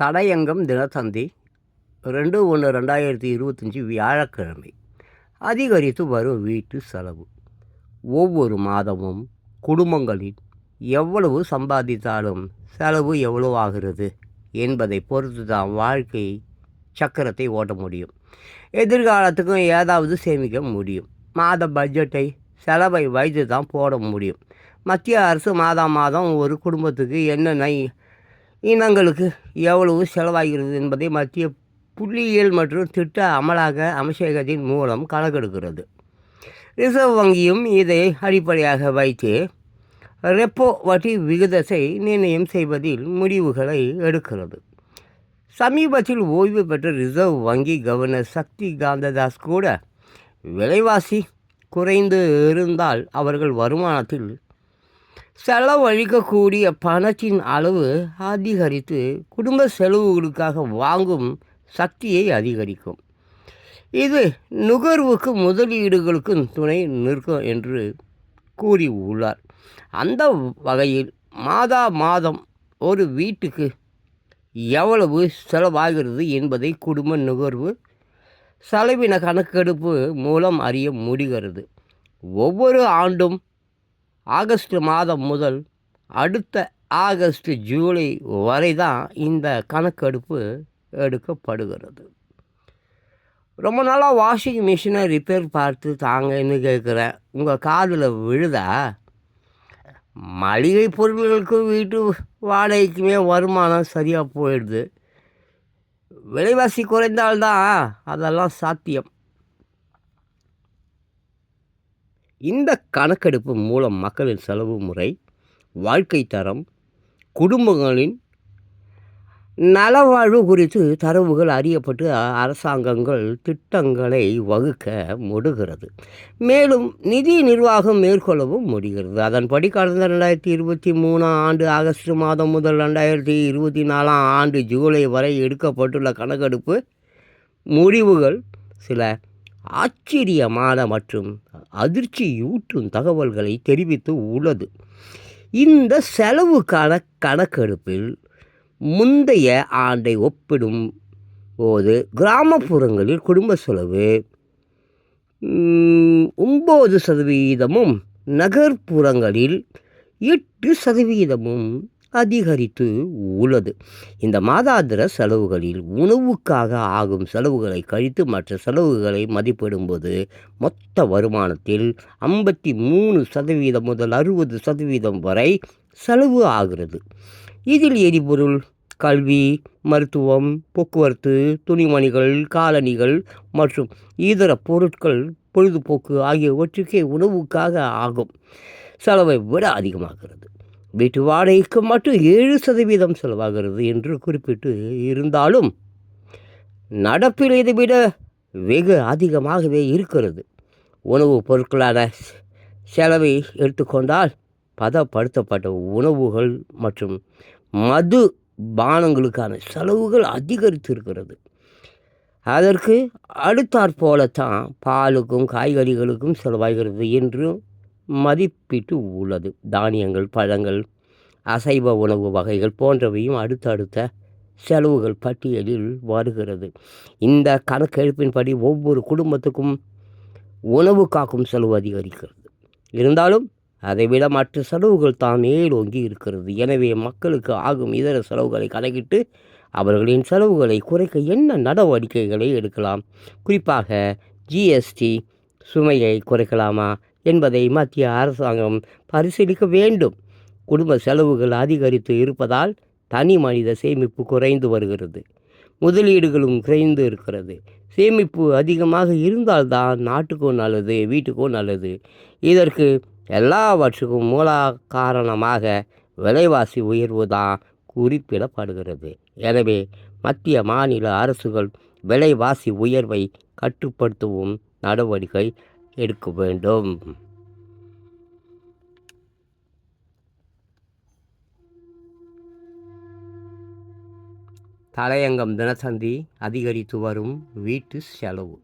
தடையங்கம் தினத்தந்தி ரெண்டு ஒன்று ரெண்டாயிரத்தி இருபத்தஞ்சி வியாழக்கிழமை. அதிகரித்து வரும் வீட்டு செலவு. ஒவ்வொரு மாதமும் குடும்பங்களில் எவ்வளவு சம்பாதித்தாலும் செலவு எவ்வளவு ஆகிறது என்பதை பொறுத்து தான் வாழ்க்கை சக்கரத்தை ஓட்ட முடியும். எதிர்காலத்துக்கும் ஏதாவது சேமிக்க முடியும். மாத பட்ஜெட்டை செலவை வைத்து தான் போட முடியும். மத்திய அரசு மாதம் மாதம் ஒரு குடும்பத்துக்கு என்னென்ன இனங்களுக்கு எவ்வளவு செலவாகிறது என்பதை மத்திய புள்ளியியல் மற்றும் திட்ட அமலாக்க அமைச்சகத்தின் மூலம் கணக்கெடுக்கிறது. ரிசர்வ் வங்கியும் இதை அடிப்படையாக வைத்து ரெப்போ வட்டி விகிதத்தை நிர்ணயம் செய்வதில் முடிவுகளை எடுக்கிறது. சமீபத்தில் ஓய்வு பெற்ற ரிசர்வ் வங்கி கவர்னர் சக்தி காந்ததாஸ் கூட விலைவாசி குறைந்து இருந்தால் அவர்கள் வருமானத்தில் செலவழிக்கக்கூடிய பணத்தின் அளவு அதிகரித்து குடும்ப செலவுகளுக்காக வாங்கும் சக்தியை அதிகரிக்கும். இது நுகர்வுக்கு முதலீடுகளுக்கும் துணை நிற்கும் என்று கூறி உள்ளார் அந்த வகையில் மாதா மாதம் ஒரு வீட்டுக்கு எவ்வளவு செலவாகிறது என்பதை குடும்ப நுகர்வு செலவின கணக்கெடுப்பு மூலம் அறிய முடிகிறது. ஒவ்வொரு ஆண்டும் ஆகஸ்ட் மாதம் முதல் அடுத்த ஆகஸ்ட் ஜூலை வரை தான் இந்த கணக்கெடுப்பு எடுக்கப்படுகிறது. ரொம்ப நாளாக வாஷிங் மிஷினை ரிப்பேர் பார்த்து தாங்கன்னு கேட்குறேன். உங்கள் காதில் விழுதா? மளிகை பொருட்களுக்கும் வீட்டு வாடகைக்குமே வருமானம் சரியாக போயிடுது. விலைவாசி குறைந்தால்தான் அதெல்லாம் சாத்தியம். இந்த கணக்கெடுப்பு மூலம் மக்களின் செலவு முறை வாழ்க்கை தரம் குடும்பங்களின் நலவாழ்வு குறித்து தரவுகள் அறியப்பட்டு அரசாங்கங்கள் திட்டங்களை வகுக்க முடிகிறது. மேலும் நிதி நிர்வாகம் மேற்கொள்ளவும் முடிகிறது. அதன்படி கடந்த ரெண்டாயிரத்தி இருபத்தி மூணாம் ஆண்டு ஆகஸ்ட் மாதம் முதல் ரெண்டாயிரத்தி இருபத்தி நாலாம் ஆண்டு ஜூலை வரை எடுக்கப்பட்டுள்ள கணக்கெடுப்பு முடிவுகள் சில ஆச்சரியமான மற்றும் அதிர்ச்சியூட்டும் தகவல்களை தெரிவித்து உள்ளது. இந்த செலவுக்கான கணக்கெடுப்பில் முந்தைய ஆண்டை ஒப்பிடும் போது கிராமப்புறங்களில் குடும்ப செலவு ஒம்பது சதவீதமும் நகர்ப்புறங்களில் எட்டு சதவீதமும் அதிகரித்து உள்ளது. இந்த மாதாந்திர செலவுகளில் உணவுக்காக ஆகும் செலவுகளை கழித்து மற்ற செலவுகளை மதிப்பிடும்போது மொத்த வருமானத்தில் ஐம்பத்தி மூணு சதவீதம் முதல் அறுபது சதவீதம் வரை செலவு ஆகிறது. இதில் எரிபொருள் கல்வி மருத்துவம் போக்குவரத்து துணிமணிகள் காலணிகள் மற்றும் இதர பொருட்கள் பொழுதுபோக்கு ஆகியவற்றுக்கே உணவுக்காக ஆகும். செலவை விட அதிகமாகிறது. வீட்டு வாடகைக்கு மட்டும் ஏழு சதவீதம் செலவாகிறது என்று குறிப்பிட்டு இருந்தாலும் நடப்பில் இதை விட வெகு அதிகமாகவே இருக்கிறது. உணவுப் பொருட்களான செலவை எடுத்துக்கொண்டால் பதப்படுத்தப்பட்ட உணவுகள் மற்றும் மது பானங்களுக்கான செலவுகள் அதிகரித்து இருக்கிறது அதற்கு அடுத்தாற்போலத்தான் பாலுக்கும் காய்கறிகளுக்கும் செலவாகிறது என்றும் மதிப்பீட்டு உள்ளது. தானியங்கள் பழங்கள் அசைவ உணவு வகைகள் போன்றவையும் அடுத்தடுத்த செலவுகள் பட்டியலில் வருகிறது. இந்த கணக்கெடுப்பின்படி ஒவ்வொரு குடும்பத்துக்கும் உணவு காக்கும் செலவு அதிகரிக்கிறது. இருந்தாலும் அதைவிட மற்ற செலவுகள் தான் மேலோங்கி இருக்கிறது. எனவே மக்களுக்கு ஆகும் இதர செலவுகளை கணக்கிட்டு அவர்களின் செலவுகளை குறைக்க என்ன நடவடிக்கைகளை எடுக்கலாம்? குறிப்பாக ஜிஎஸ்டி சுமையை குறைக்கலாமா? என்பதை மத்திய அரசாங்கம் பரிசீலிக்க வேண்டும். குடும்ப செலவுகள் அதிகரித்து இருப்பதால் தனி மனித சேமிப்பு குறைந்து வருகிறது. முதலீடுகளும் குறைந்து இருக்கிறது. சேமிப்பு அதிகமாக இருந்தால்தான் நாட்டுக்கும் நல்லது வீட்டுக்கும் நல்லது. இதற்கு எல்லாவற்றுக்கும் மூல காரணமாக விலைவாசி உயர்வு தான் குறிப்பிடப்படுகிறது. எனவே மத்திய மாநில அரசுகள் விலைவாசி உயர்வை கட்டுப்படுத்தவும் நடவடிக்கை எடுக்க வேண்டும். தலையங்கம் தினசந்தி அதிகரித்து வரும் வீட்டு செலவு.